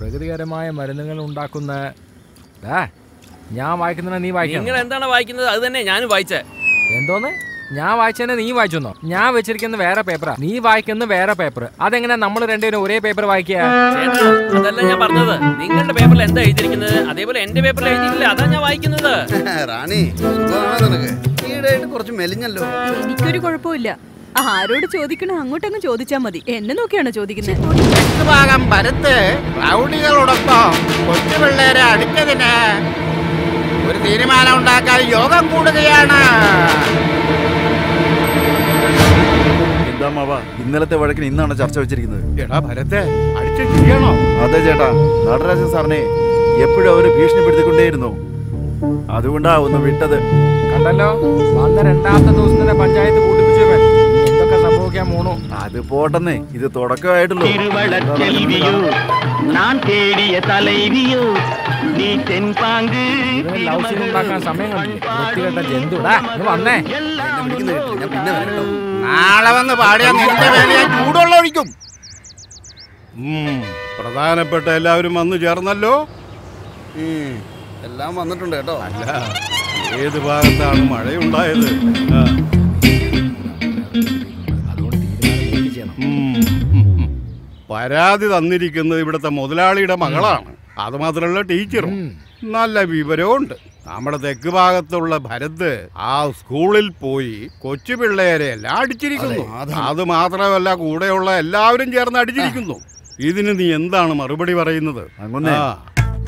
പ്രകൃതികരമായ മരുന്നുകൾ ഉണ്ടാക്കുന്ന ഞാൻ വായിക്കുന്ന നീ വായിക്കണം നിങ്ങൾ എന്താണ് വായിക്കുന്നത്? അത് തന്നെ ഞാനും വായിച്ചേ. എന്തോന്ന്? ഞാൻ വായിച്ചതിനെ നീ വായിച്ചെന്നോ? ഞാൻ വെച്ചിരിക്കുന്ന വേറെ പേപ്പറാ. നീ വായിക്കുന്ന വേറെ പേപ്പർ അതെങ്ങനെ നമ്മൾ രണ്ടുപേരും ഒരേ പേപ്പർ വായിക്കുക? അതല്ല ഞാൻ പറഞ്ഞത്. നിങ്ങളുടെ പേപ്പറിൽ എന്താ എഴുതിയിരിക്കുന്നത്? അതേപോലെ എന്റെ പേപ്പറിൽ എഴുതിയിട്ടില്ല. അതാ ഞാൻ വായിക്കുന്നത്. റാണി കുറച്ച് മെലിഞ്ഞല്ലോ. എനിക്കൊരു കുഴപ്പമില്ല ആരോട് ചോദിക്കണോ? അങ്ങോട്ടങ്ങ് ചോദിച്ചാ മതി. എന്നെ നോക്കിയാണോ ചോദിക്കുന്നത് ഭാഗം ഭരത്ത് റൗഡികളോടൊപ്പം കൊച്ചു പിള്ളേരെ അടുത്തതിന് ഒരു തീരുമാനം ഉണ്ടാക്കാൻ യോഗം കൂടുകയാണ്. എന്താ മാവ? ഇന്നലത്തെ വഴക്കിന് ഇന്നാണ് ചർച്ച വെച്ചിരിക്കുന്നത്. എടാ ഭരത്തെ അടിച്ചു ചെയ്യണോ അതെ ചേട്ടാ. നടരാജൻ സാറിനെ എപ്പോഴും അവർ ഭീഷണിപ്പെടുത്തിക്കൊണ്ടേയിരുന്നു. അതുകൊണ്ടാ ഒന്ന് വിട്ടത്. കണ്ടല്ലോ? വന്ന രണ്ടാമത്തെ ദിവസം തന്നെ പഞ്ചായത്ത് കൂട്ടിപ്പിച്ചു കഴിക്കാൻ പോണു. അത് പോട്ടെന്നേ. ഇത് തുടക്കമായിട്ടുള്ളൂ. നാളെ വന്ന് പാടിയാ നിന്റെ പ്രധാനപ്പെട്ട എല്ലാവരും വന്നു ചേർന്നല്ലോ? എല്ലാം വന്നിട്ടുണ്ട് കേട്ടോ. അല്ല ഏത് ഭാഗത്താണ് മഴയുണ്ടായത്? ആ. പരാതി തന്നിരിക്കുന്നത് ഇവിടുത്തെ മുതലാളിയുടെ മകളാണ്. അതുമാത്രമല്ല ടീച്ചറും. നല്ല വിവരമുണ്ട് നമ്മുടെ തെക്ക് ഭാഗത്തുള്ള ഭരത് ആ സ്കൂളിൽ പോയി കൊച്ചു പിള്ളേരെ എല്ലാം അടിച്ചിരിക്കുന്നു. അത് മാത്രമല്ല കൂടെയുള്ള എല്ലാവരും ചേർന്ന് അടിച്ചിരിക്കുന്നു. ഇതിന് നീ എന്താണ് മറുപടി പറയുന്നത്?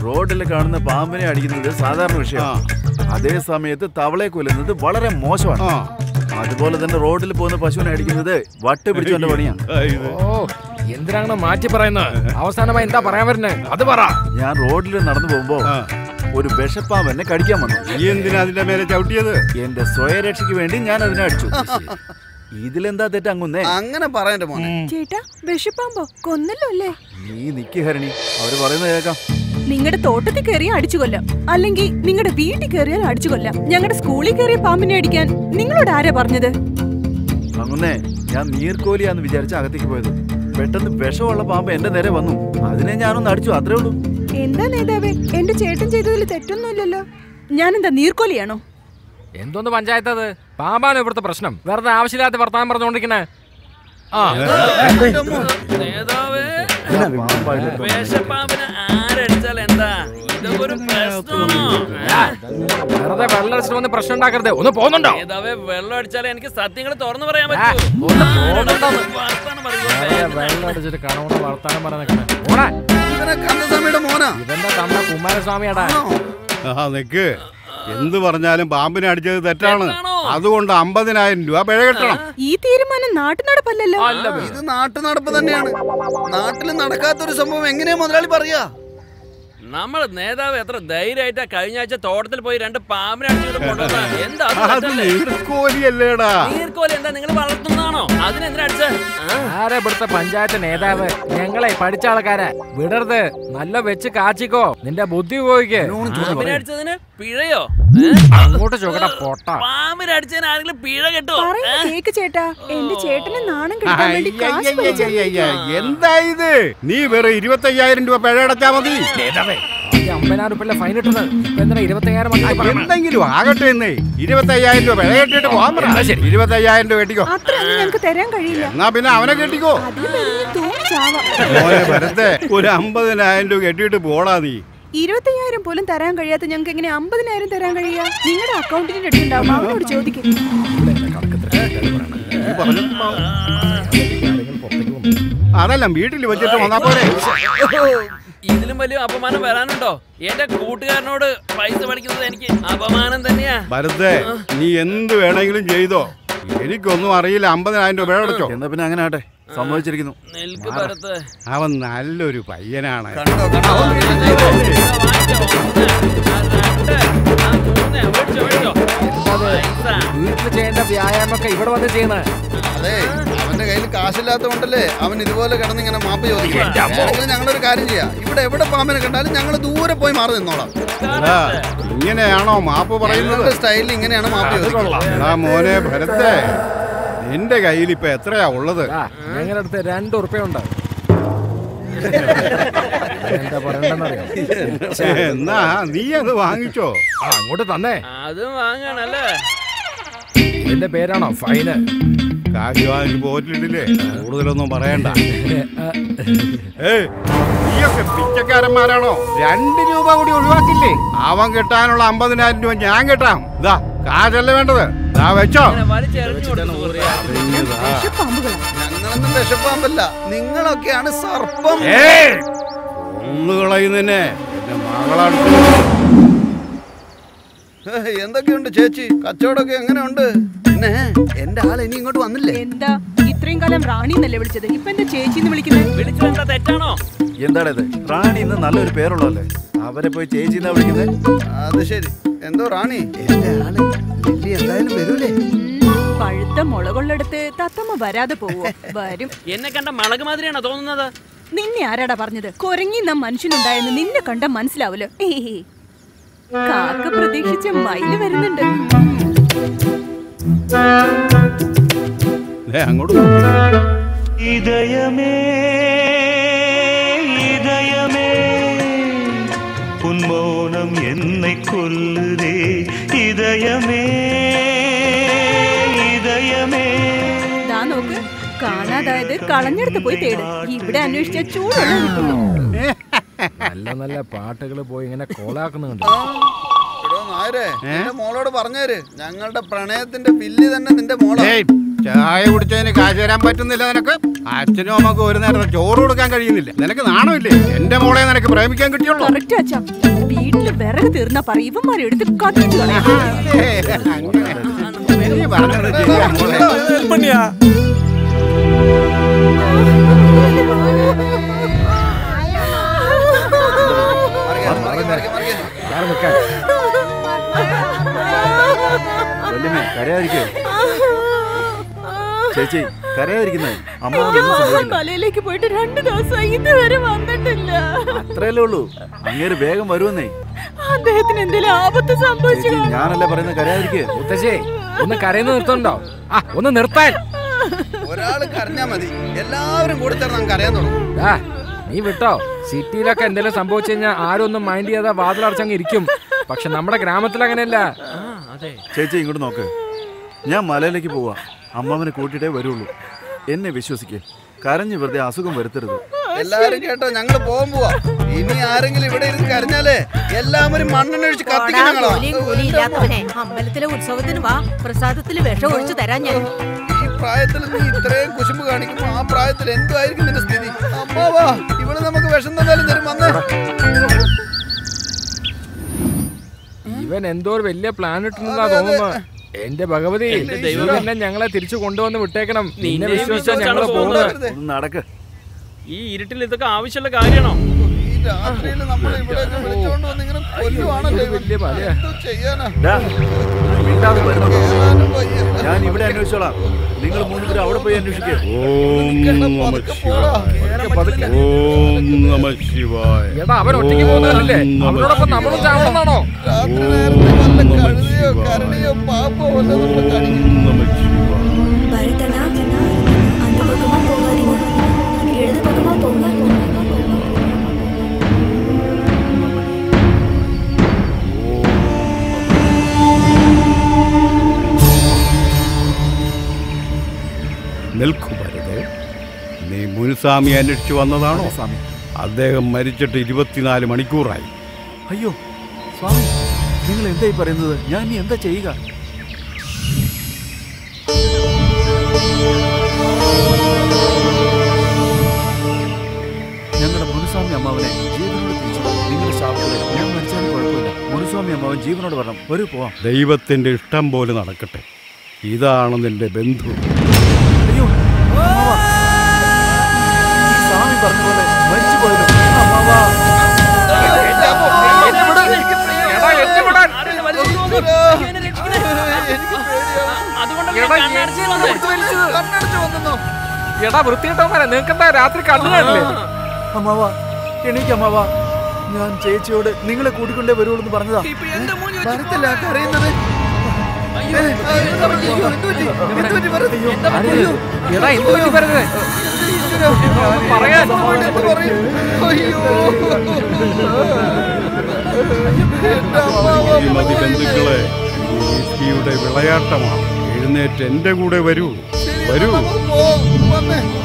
റോഡിൽ കാണുന്ന പാമ്പിനെ അടിക്കുന്നത് സാധാരണ വിഷയമാണ്. അതേ സമയത്ത് തവളയെ കൊല്ലുന്നത് വളരെ മോശമാണ്. അതുപോലെ തന്നെ റോഡിൽ പോകുന്ന പശുവിനെ അടിക്കുന്നത് വട്ട് പിടിച്ചോന്റെ പണിയാ. ആ, ഇത്. ഓ എന്തിനാണ് മാറ്റി പറയുന്നത്? അവസാനമായി എന്താ പറയാൻ വരുന്നേ? അത് പറ. ഞാൻ റോഡിൽ നടന്നു പോകുമ്പോ ഒരു വിഷപ്പാമ്പ് എന്നെ കടിക്കാൻ വന്നു. നീ എന്തിനാ അതിന്റെ മേലെ ചവിട്ടിയത്? എന്റെ സ്വയരക്ഷയ്ക്ക് വേണ്ടി ഞാൻ അതിനെ അടിച്ചു. ഇതിലെന്താ തെറ്റ് അങ്ങുന്നേ? അങ്ങനെ പറയണ്ട മോനെ. ചേട്ടാ വിഷപ്പാമ്പോ കൊന്നല്ലോ അല്ലേ? നീ നിക്ക് ഹരണി. അവർ പറയുന്നത് കേൾക്കാം. നിങ്ങളുടെ തോട്ടത്തിൽ കയറിയാൽ അടിച്ചു കൊല്ലാം. അല്ലെങ്കിൽ നിങ്ങളുടെ വീട്ടിൽ കയറിയാൽ അടിച്ചു കൊല്ലാം. ഞങ്ങളുടെ സ്കൂളിൽ കയറിയ പാമ്പിനെ അടിക്കാൻ നിങ്ങളോട് ആരാ പറഞ്ഞത്? അങ്ങുന്നേ ഞാൻ നീർക്കോലിയാന്ന് വിചാരിച്ച അകത്തേക്ക് പോയത്. പെട്ടെന്ന് വിഷമുള്ള പാമ്പ് എന്റെ നേരെ വന്നു. അതിനെ ഞാനൊന്ന് അടിച്ചു അത്രേ ഉള്ളൂ. എന്താ നേതാവേ? എന്റെ ചേട്ടൻ ചെയ്തതിൽ തെറ്റൊന്നുമില്ലല്ലോ. ഞാനെന്താ നീർക്കോലിയാണോ? എന്തോന്ന് പഞ്ചായത്ത് അത് പാമ്പാണ് ഇവിടുത്തെ പ്രശ്നം? വെറുതെ ആവശ്യമില്ലാത്ത വർത്താനം പറഞ്ഞുകൊണ്ടിരിക്കണേ. ആ. നേതാവേ. വേഷപ്പാമ്പിനെ ആരടിച്ചാൽ എന്താ? ഇതൊരു? വെറുതെ വെള്ളം അടിച്ചിട്ട് വന്ന് പ്രശ്നം ഉണ്ടാക്കരുത്. ഒന്ന് പോകുന്നുണ്ടോ? ഏതാവേ വെള്ളം അടിച്ചാലേ എനിക്ക് സത്യങ്ങൾ തുറന്നു പറയാൻ പറ്റൂ? വെള്ളം അടിച്ചിട്ട് കണവണ് വർത്താനം കন্দസ്വാമിയുടെ മോനാ. ഇവന്റെ കുമാരസ്വാമിയാടാ ആ നിക്ക്. എന്ത് പറഞ്ഞാലും പാമ്പിനെ അടിച്ചത് തെറ്റാണോ? അതുകൊണ്ട് അമ്പതിനായിരം രൂപ പിഴ കെട്ടണം ഈ തീരുമാനം നാട്ടുനടപ്പല്ലല്ലോ. ഇത് നാട്ടുനടപ്പ് തന്നെയാണ്. നാട്ടിൽ നടക്കാത്തൊരു സംഭവം എങ്ങനെയാ മുതലാളി പറയാ? നമ്മൾ നേതാവ് എത്ര ധൈര്യമായിട്ടാ കഴിഞ്ഞ ആഴ്ച തോട്ടത്തിൽ പോയി രണ്ട് പാമ്പിനെ എന്താ? നീർക്കോലി എന്താ നിങ്ങൾ വളർത്തുന്നതാണോ? അതിനെന്തിനാ അടിച്ചേ? ആ? ആരാ ഇവിടുത്തെ പഞ്ചായത്ത് നേതാവ്? ഞങ്ങളെ പഠിച്ച ആൾക്കാരെ വിടരുത്. നല്ല വെച്ച് കാച്ചിക്കോ. നിന്റെ ബുദ്ധി പോയിക്ക് പാമ്പിനെ പിഴയോ? അങ്ങോട്ട് ചോക്കട പൊട്ട. ആരെങ്കിലും പിഴ കിട്ടോ? കേക്ക് ചേട്ടാ. എന്റെ ചേട്ടനെ നാണം എന്താ ഇത്? നീ വേറെ ഇരുപത്തയ്യായിരം രൂപ പിഴ അടച്ചാ മതി. ഈ അമ്പതിനായിരം റുപ്യ ഫൈൻ ഇട്ടത് ഇപ്പൊ എന്തിനാ ഇരുപത്തയ്യായിരം ആ, വന്നിട്ട് പറയണേ? എന്തെങ്കിലും ആകട്ടെ എന്നേ ഇരുപത്തയ്യായിരം രൂപ പിഴ കെട്ടിട്ട് പോകാൻ പറ. എന്നാ ഇരുപത്തയ്യായിരം രൂപ കെട്ടിക്കോ അത്രയൊന്നും തരാൻ കഴിയില്ല. എന്നാ പിന്നെ അവനെ കെട്ടിക്കോ. അതിന് വലിയ തൂങ്ങിച്ചാവാം മോനെ ഭരത്തെ ഒരു അമ്പതിനായിരം രൂപ കെട്ടിയിട്ട് പോടാ നീ. ഇരുപത്തയ്യായിരം പോലും തരാൻ കഴിയാത്ത ഞങ്ങൾക്ക് എങ്ങനെ അമ്പതിനായിരം തരാൻ കഴിയാ? നിങ്ങളുടെ അക്കൗണ്ടിന്റെ അടുത്തുണ്ടാവും. അവനോട് ചോദിക്കും. അതെല്ലാം വീട്ടിൽ വെച്ചിട്ട് വന്നാ പോരെ. ഇതിലും വലിയ അപമാനം വരാനുണ്ടോ? എന്റെ കൂട്ടുകാരനോട് പൈസ പഠിക്കുന്നത് എനിക്ക് അപമാനം തന്നെയാ. ഭരതേ നീ എന്ത് വേണമെങ്കിലും ചെയ്തോ? എനിക്കൊന്നും അറിയില്ല അമ്പതിനായിരം രൂപ അടച്ചോ എന്നാ പിന്നെ അങ്ങനെ ആട്ടെ സംഭവിച്ചിരിക്കുന്നു അവൻ നല്ലൊരു പയ്യനാണ്. കണ്ടോ കണ്ടോ? വീട്ടിൽ ചെയ്യേണ്ട വ്യായാമൊക്കെ ഇവിടെ വന്ന് ചെയ്യണേ. അതെ. അവന്റെ കയ്യിൽ കാശില്ലാത്തതുകൊണ്ടല്ലേ അവൻ ഇതുപോലെ കിടന്ന് ഇങ്ങനെ മാപ്പ് ചോദിക്കും? ഞങ്ങളൊരു കാര്യം ചെയ്യാം. ഇവിടെ എവിടെ പാമ്പിനെ കണ്ടാലും ഞങ്ങൾ ദൂരെ പോയി മാറി നിന്നോളാം. ഇങ്ങനെയാണോ മാപ്പ് പറയുന്നത്? സ്റ്റൈലിൽ ഇങ്ങനെയാണ് മാപ്പ് ചോദിക്കുന്നത്. മോനെ ഭരത്തെ നിന്റെ കയ്യിൽ ഇപ്പൊ എത്രയാ ഉള്ളത്? ഞങ്ങളടുത്ത് ഞങ്ങളുടെ അടുത്ത് രണ്ട് എന്നാ നീ അത് വാങ്ങിച്ചോ. അങ്ങോട്ട് തന്നെ. അതും വാങ്ങണല്ലേ? എന്റെ പേരാണോ? ഫൈന് കാശ് വാങ്ങി പോറ്റിട്ടില്ലേ കൂടുതലൊന്നും പറയണ്ട. ഏയ് നീയൊക്കെ പിച്ചക്കാരന്മാരാണോ? രണ്ട് രൂപ കൂടി ഒഴിവാക്കില്ലേ? അവൻ കിട്ടാനുള്ള അമ്പതിനായിരം രൂപ ഞാൻ കിട്ടാം. ഇതാ കാശല്ലേ വേണ്ടത്. ഇതാ വെച്ചോ. ഞങ്ങളൊന്നും വിശപ്പാമ്പല്ല നിങ്ങളൊക്കെയാണ് സർപ്പം. ഒന്ന് കളയുന്നതിനെ എന്റെ മകളാണ്. എന്തൊക്കെയുണ്ട് ചേച്ചി? കച്ചവടമൊക്കെ എങ്ങനെയുണ്ട്? പിന്നെ എന്റെ ആൾ ഇനി ഇങ്ങോട്ട് വന്നില്ലേ? എന്താ? ഇത്രയും കാലം റാണി എന്നല്ലേ വിളിച്ചത്? ഇപ്പൊ എന്റെ ചേച്ചിന്ന് വിളിക്കുന്നത്? വിളിച്ചത് എന്താ തെറ്റാണോ? എന്താണ് ഇത് റാണി ഇന്ന് നല്ലൊരു പേരുള്ളതല്ലേ? അവരെ പോയി ചേച്ചി എന്നാ വിളിക്കുന്നത് അത് ശരി. എന്തോ റാണി? എന്റെ ആൾ ലില്ലി എന്തായാലും വരൂലേ? പഴുത്ത മുളകൊള്ളെടുത്ത് തത്തമ്മ വരാതെ പോവോ? വരും. എന്നെ കണ്ട മുളക് മാതിരിയാണോ തോന്നുന്നത്? നിന്നെ ആരാടാ പറഞ്ഞത്? കൊരങ്ങി നാം മനുഷ്യനുണ്ടായെന്ന് നിന്നെ കണ്ട മനസ്സിലാവല്ലോ. കാക്ക പ്രതീക്ഷിച്ച മയിൽ വരുന്നുണ്ട്. അങ്ങോട്ട് ഇതയമേ ഇതയമേ ഉന്മോനം എന്നെ കൊല്ലുതേ. ഇതയമേ ഇതയമേ. നോക്ക് കാണാതായത് കളഞ്ഞെടുത്ത് പോയി തേട്. ഇവിടെ അന്വേഷിച്ച ചൂടുള്ള നല്ല നല്ല പാട്ടുകൾ പോയി ഇങ്ങനെ കോളാക്കുന്നുണ്ട്. മോളോട് പറഞ്ഞേര്. ഞങ്ങളുടെ പ്രണയത്തിന്റെ ബില്ല് തന്നെ നിന്റെ മോളേ. ഏയ്, ചായ കുടിച്ചതിന് കാശ് തരാൻ പറ്റുന്നില്ല നിനക്ക്? അച്ഛനും അമ്മയ്ക്ക് ഒരു നേരത്തെ ചോറ് കൊടുക്കാൻ കഴിയുന്നില്ല. നിനക്ക് നാണമില്ലേ? എന്റെ മോളെ നിനക്ക് പ്രേമിക്കാൻ കിട്ടിയുള്ളൂ. വീട്ടിൽ വിറക് തീർന്ന പറ ഇവന്മാരെ എടുത്ത് വല്യമ്മേ കരയാതിരിക്കേ. ചേച്ചി കരയാതിരിക്കുന്നേ. അമ്മ തലയിലേക്ക് പോയിട്ട് രണ്ടു ദിവസമായി ഇതുവരെ വന്നിട്ടില്ല. അത്രയല്ലേ ഉള്ളൂ. അങ്ങേര് വേഗം വരുമെന്നേ. അദ്ദേഹത്തിന് എന്തെങ്കിലും ആപത്ത് സംഭവിച്ചു ഞാനല്ലേ പറയുന്നത് കരയാതിരിക്കേ. മുത്തശ്ശേ ഒന്ന് കരയുന്ന നിർത്തണ്ടോ? ആ ഒന്ന് നിർത്താൻ. ഒരാൾ കരഞ്ഞാ മതി. എല്ലാവരും കൂടെ ചേർന്ന് നമുക്ക് അറിയാൻ തുടങ്ങും. ആ നീ വിട്ടോ. സിറ്റിയിലൊക്കെ എന്തെങ്കിലും സംഭവിച്ചു കഴിഞ്ഞാൽ ആരും ഒന്നും മൈൻഡ് ചെയ്യാതെ വാതിലടച്ചങ്ങ് ഇരിക്കും. പക്ഷെ നമ്മുടെ ഗ്രാമത്തിൽ അങ്ങനെയല്ല ചേച്ചി ഇങ്ങോട്ട് നോക്ക്. ഞാൻ മലയിലേക്ക് പോവാ. അമ്മാവനെ കൂട്ടിയിട്ടേ വരുള്ളൂ. എന്നെ വിശ്വസിക്കേ. കരഞ്ഞു വെറുതെ അസുഖം വരുത്തരുത്. എല്ലാരും കേട്ടോ ഞങ്ങൾ പോകാൻ പോവാ. ഇനി ആരെങ്കിലും ഇവിടെ ഇരുന്ന് കരഞ്ഞാലേ എല്ലാവരും മണ്ണെണ്ണൊഴിച്ച് അമ്പലത്തിലെ ഉത്സവത്തിന് വാ. പ്രസാദത്തിൽ വിഷം ഒഴിച്ചു തരാൻ ഞാൻ. ഈ പ്രായത്തിൽ നീ ഇത്രയും കുശുമ്പ് കാണിക്കുമ്പോ ആ പ്രായത്തിൽ എന്തായിരിക്കും നിന്റെ സ്ഥിതി? അമ്മാവാ ഇവിടെ നമുക്ക് വിഷം തന്നാലും തരും. വന്നേ. ഇവൻ എന്തോ ഒരു വലിയ പ്ലാൻ ഇട്ടുന്നതാ തോന്നുന്നു. എന്റെ ഭഗവതി ദൈവം ഞങ്ങളെ തിരിച്ചു കൊണ്ടുവന്ന് വിട്ടേക്കണം. നിന്നെ വിശ്വസിച്ചാ ഞങ്ങൾ പോകുന്നത്. നടക്ക്. ഈ ഇരുട്ടിൽ ഇതൊക്കെ ആവശ്യമുള്ള കാര്യമാണോ? ഈ രാത്രിയിൽ നമ്മൾ ഇവിടെ വിളിച്ചോണ്ട് വന്ന് ഇങ്ങനെ കൊല്ലുവാണല്ലോ ഇവൻ. വലിയ മലയാ. ഇവിടെ അന്വേഷിച്ചോളാം? നിങ്ങൾ മൂന്ന് പേര് അവിടെ പോയി അന്വേഷിക്കേ. ഓം നമ പതുക്കെ പോടാ. ശിവായ. ഓം നമ ശിവായ. എടാ അവൻ ഒറ്റയ്ക്ക് പോകുന്നതല്ലേ? നമ്മളും. ചാവണമെന്നാണോ നീ മുനുസ്വാമി അന്വേഷിച്ചു വന്നതാണോ? സ്വാമി. അദ്ദേഹം മരിച്ചിട്ട് ഇരുപത്തിനാല് മണിക്കൂറായി. അയ്യോ സ്വാമി നിങ്ങൾ എന്തായി പറയുന്നത്? ഞാൻ ഇനി എന്താ ചെയ്യുക? ഞങ്ങളുടെ മുനുസ്വാമി അമ്മാവനെ ജീവനോട് തിരിച്ചു? നിങ്ങളുടെ ശാപത്തിൽ ഞാൻ മരിച്ചാലും കുഴപ്പമില്ല. മുനുസ്വാമി അമ്മാവൻ ജീവനോട് വരണം. ഒരു പോവാം. ദൈവത്തിന്റെ ഇഷ്ടം പോലെ നടക്കട്ടെ. ഇതാണ് നിന്റെ ബന്ധു. അയ്യോ സ്വാമി പറഞ്ഞ പോലെ മരിച്ചു പോയല്ലോ അമ്മാവാ. എടാ, വൃത്തിയിട്ടവന്മാരെ നിങ്ങൾക്കെന്താ രാത്രി കണ്ണു കാണില്ലേ അമ്മാവാ എണീക്ക് അമ്മാവാ. ഞാൻ ചേച്ചിയോട് നിങ്ങളെ കൂട്ടിക്കൊണ്ടേ വരുള്ളൂ എന്ന് പറഞ്ഞതാ. വരത്തില്ല കരയുന്നത് ബന്ധുക്കളെ യുടെ വിളയാട്ടമാണ്. എഴുന്നേറ്റ് എന്റെ കൂടെ വരൂ. വരൂ. Thank വന്നേ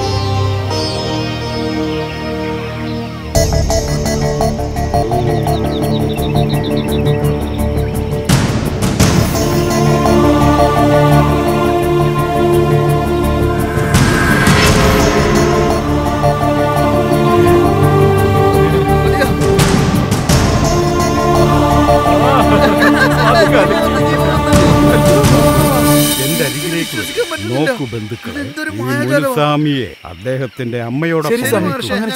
നോക്കൂ ബന്ധുക്കളെ. മുനുസ്വാമിയെ അദ്ദേഹത്തിന്റെ അമ്മയോടൊപ്പം